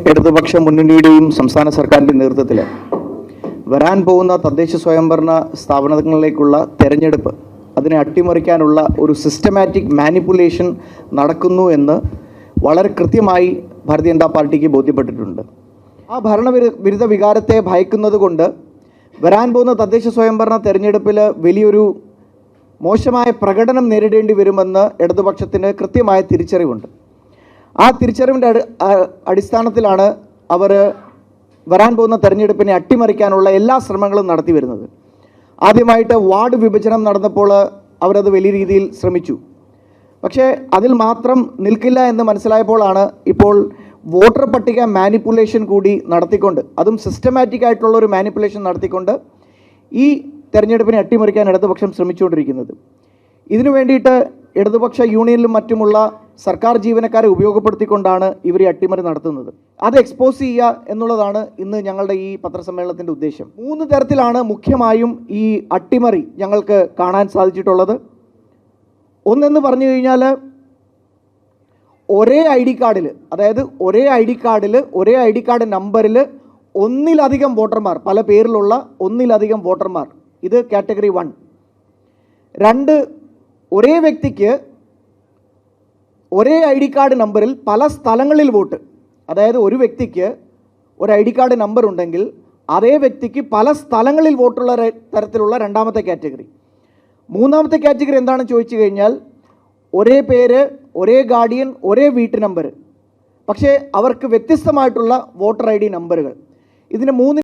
ഇടതുപക്ഷ മുന്നണിയുടെയും സംസ്ഥാന സർക്കാരിന്റെ നേതൃത്വത്തിൽ വരാൻ പോകുന്ന തദ്ദേശ സ്വയംഭരണ സ്ഥാപനങ്ങളിലേക്കുള്ള തെരഞ്ഞെടുപ്പ് അതിനെ അട്ടിമറിക്കാനുള്ള ഒരു സിസ്റ്റമാറ്റിക് മാനിപ്പുലേഷൻ നടക്കുന്നു എന്ന് വളരെ കൃത്യമായി ഭാരതീയ ജനതാ പാർട്ടിക്ക് ബോധ്യപ്പെട്ടിട്ടുണ്ട്. ആ ഭരണവിരു വിരുദ്ധ വികാരത്തെ ഭയക്കുന്നത് കൊണ്ട് വരാൻ പോകുന്ന തദ്ദേശ സ്വയംഭരണ തെരഞ്ഞെടുപ്പിൽ വലിയൊരു മോശമായ പ്രകടനം നേരിടേണ്ടി വരുമെന്ന് ഇടതുപക്ഷത്തിന് കൃത്യമായ തിരിച്ചറിവുണ്ട്. ആ തിരിച്ചറിവിന്റെ അടി അടിസ്ഥാനത്തിലാണ് അവർ വരാൻ പോകുന്ന തെരഞ്ഞെടുപ്പിനെ അട്ടിമറിക്കാനുള്ള എല്ലാ ശ്രമങ്ങളും നടത്തി വരുന്നത്. ആദ്യമായിട്ട് വാർഡ് വിഭജനം നടന്നപ്പോൾ അവരത് വലിയ രീതിയിൽ ശ്രമിച്ചു. പക്ഷേ അതിൽ മാത്രം നിൽക്കില്ല എന്ന് മനസ്സിലായപ്പോഴാണ് ഇപ്പോൾ വോട്ടർ പട്ടിക മാനിപ്പുലേഷൻ കൂടി നടത്തിക്കൊണ്ട് അതും സിസ്റ്റമാറ്റിക് ആയിട്ടുള്ള ഒരു മാനിപ്പുലേഷൻ നടത്തിക്കൊണ്ട് ഈ തെരഞ്ഞെടുപ്പിനെ അട്ടിമറിക്കാൻ ഇടതുപക്ഷം ശ്രമിച്ചുകൊണ്ടിരിക്കുന്നത്. ഇതിനു വേണ്ടിയിട്ട് ഇടതുപക്ഷ യൂണിയനിലും മറ്റുമുള്ള സർക്കാർ ജീവനക്കാരെ ഉപയോഗപ്പെടുത്തിക്കൊണ്ടാണ് ഇവർ ഈ അട്ടിമറി നടത്തുന്നത്. അത് എക്സ്പോസ് ചെയ്യുക എന്നുള്ളതാണ് ഇന്ന് ഞങ്ങളുടെ ഈ പത്രസമ്മേളനത്തിന്റെ ഉദ്ദേശം. മൂന്ന് തരത്തിലാണ് മുഖ്യമായും ഈ അട്ടിമറി ഞങ്ങൾക്ക് കാണാൻ സാധിച്ചിട്ടുള്ളത്. ഒന്നെന്ന് പറഞ്ഞു കഴിഞ്ഞാൽ ഒരേ ഐ ഡി കാർഡിൽ അതായത് ഒരേ ഐ ഡി കാർഡിൽ ഒരേ ഐ ഡി കാർഡ് നമ്പറിൽ ഒന്നിലധികം വോട്ടർമാർ പല പേരിലുള്ള ഒന്നിലധികം വോട്ടർമാർ. ഇത് കാറ്റഗറി വൺ. രണ്ട് ഒരേ വ്യക്തിക്ക് ഒരേ ഐ ഡി കാർഡ് നമ്പറിൽ പല സ്ഥലങ്ങളിൽ വോട്ട്. അതായത് ഒരു വ്യക്തിക്ക് ഒരു ഐ ഡി കാർഡ് നമ്പർ ഉണ്ടെങ്കിൽ അതേ വ്യക്തിക്ക് പല സ്ഥലങ്ങളിൽ വോട്ടുള്ള തരത്തിലുള്ള രണ്ടാമത്തെ കാറ്റഗറി. മൂന്നാമത്തെ കാറ്റഗറി എന്താണെന്ന് ചോദിച്ചു കഴിഞ്ഞാൽ ഒരേ പേര് ഒരേ ഗാർഡിയൻ ഒരേ വീട്ടു നമ്പർ. പക്ഷേ അവർക്ക് വ്യത്യസ്തമായിട്ടുള്ള വോട്ടർ ഐ ഡി നമ്പറുകൾ. ഇതിന് മൂന്ന്